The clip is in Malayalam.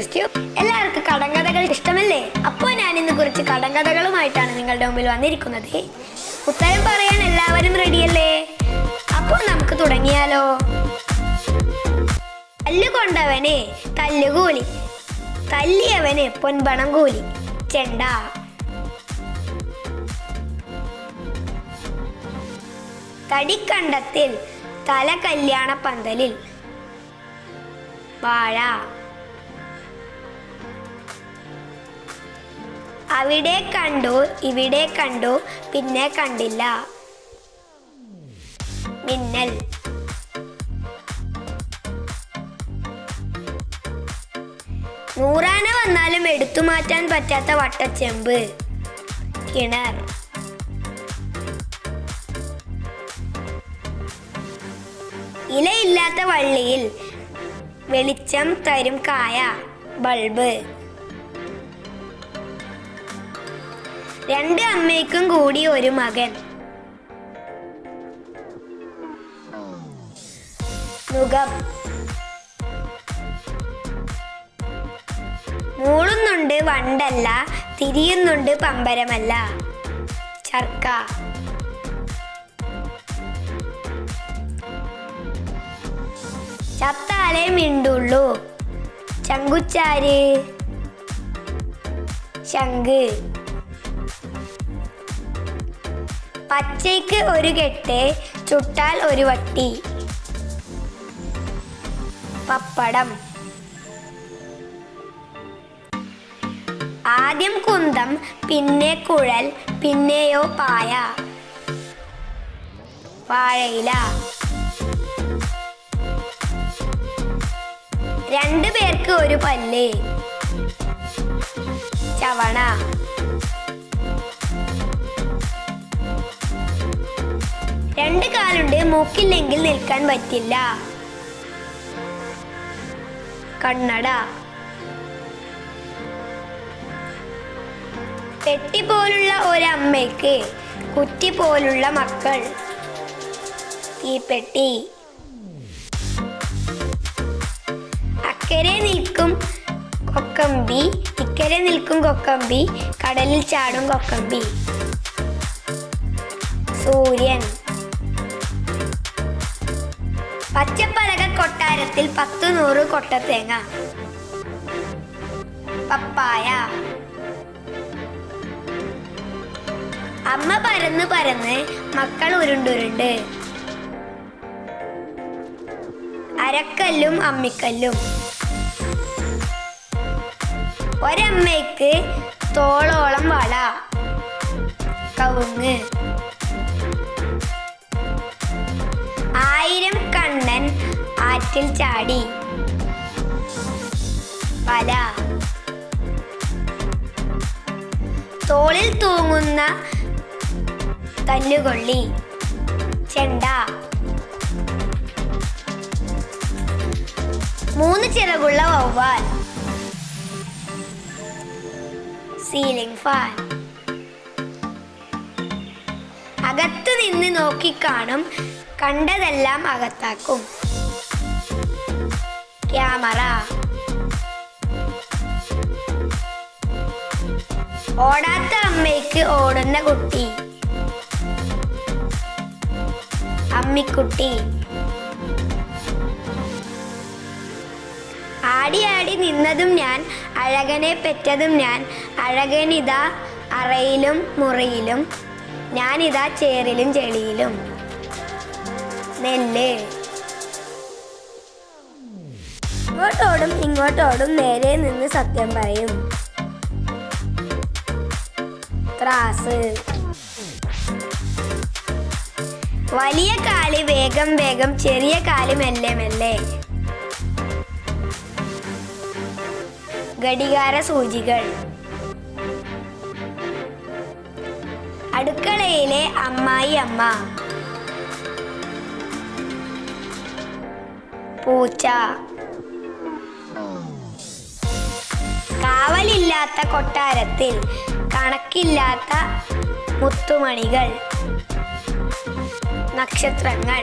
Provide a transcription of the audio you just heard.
എല്ലാവർക്കും കടങ്കഥകൾ ഇഷ്ടമല്ലേ? അപ്പോൾ ഞാൻ ഇന്ന് കുറച്ച് കടങ്കഥകളുമായിട്ടാണ് നിങ്ങളുടെ മുമ്പിൽ വന്നിരിക്കുന്നത്. ഉത്തരം പറയാൻ എല്ലാവരും റെഡിയല്ലേ അപ്പോൾ നമുക്ക് തുടങ്ങിയാലോ? തല്ലുകൊണ്ടവനെ തല്ലുകൂലി തല്ലിയവന് പൊൻപണം കൂലി ചെണ്ട. തടിക്കണ്ടത്തിൽ തല കല്യാണ പന്തലിൽ വാഴ. അവിടെ കണ്ടു ഇവിടെ കണ്ടു പിന്നെ കണ്ടില്ല. മിന്നൽ. നൂറാന വന്നാലും എടുത്തു മാറ്റാൻ പറ്റാത്ത വട്ടച്ചെമ്പ്. കിണർ. ഇലയില്ലാത്ത വള്ളിയിൽ വെളിച്ചം തരും കായ ബൾബ്. രണ്ട് അമ്മയ്ക്കും കൂടി ഒരു മകൻ. മുഖം. മൂളുന്നുണ്ട് വണ്ടല്ല തിരിയുന്നുണ്ട് പമ്പരമല്ല. ചർക്ക. ചത്താലേ മിണ്ടുള്ളൂ. ചങ്കുച്ചാര്. ശംഖ്. പച്ചയ്ക്ക് ഒരു കെട്ട് ചുട്ടാൽ ഒരു വട്ടി. പപ്പടം. ആദ്യം കുന്തം പിന്നെ കുഴൽ പിന്നെയോ പായ. വാഴയില. രണ്ടു പേർക്ക് ഒരു പല്ല്. ചവണ. രണ്ട് കാലുണ്ട് മൂക്കില്ലെങ്കിൽ നിൽക്കാൻ പറ്റില്ല. കണ്ണട. പെട്ടി പോലുള്ള ഒരമ്മയ്ക്ക് കുറ്റി പോലുള്ള മക്കൾ. ഈ പെട്ടി. അക്കരെ നിൽക്കും കൊക്കമ്പി ഇക്കരെ നിൽക്കും കൊക്കമ്പി കടലിൽ ചാടും കൊക്കമ്പി. സൂര്യൻ. പച്ചപ്പലക കൊട്ടാരത്തിൽ പത്തു നൂറ് കൊട്ടത്തേങ്ങ പപ്പായ. അമ്മ പരന്ന് പരന്ന് മക്കൾ ഉരുണ്ടുരുണ്ട്. അരക്കല്ലും അമ്മിക്കല്ലും. ഒരമ്മയ്ക്ക് തോളോളം വള. കവുങ്ങ്. ആറ്റിൽ ചാടി. വല. തോളിൽ തൂങ്ങുന്ന തല്ലുകൊള്ളി ചെണ്ട. മൂന്ന് ചിറകുള്ള വവ്വാൽ. Ceiling fan. അകത്തു നിന്ന് നോക്കിക്കാണും കണ്ടതെല്ലാം അകത്താക്കും. ക്യാമറ. ഓടാത്ത അമ്മയ്ക്ക് ഓടുന്ന കുട്ടി. അമ്മിക്കുട്ടി. ആടി ആടി നിന്നതും ഞാൻ അഴകനെ പെറ്റതും ഞാൻ അഴകനിതാ അറയിലും മുറിയിലും ഞാനിതാ ചേറിലും ചെളിയിലും. നെല്ല്. ഇങ്ങോട്ടോടും ഇങ്ങോട്ടോടും നേരെ നിന്ന് സത്യം പറയും. ത്രാസ്. വലിയ കാൽ വേഗം വേഗം ചെറിയ കാൽ മെല്ലെ മെല്ലെ. ഘടികാര സൂചികൾ. അടുക്കളയിലെ അമ്മായി അമ്മ. പൂച്ച. കാവലില്ലാത്ത കൊട്ടാരത്തിൽ കണക്കില്ലാത്ത മുത്തുമണികൾ നക്ഷത്രങ്ങൾ.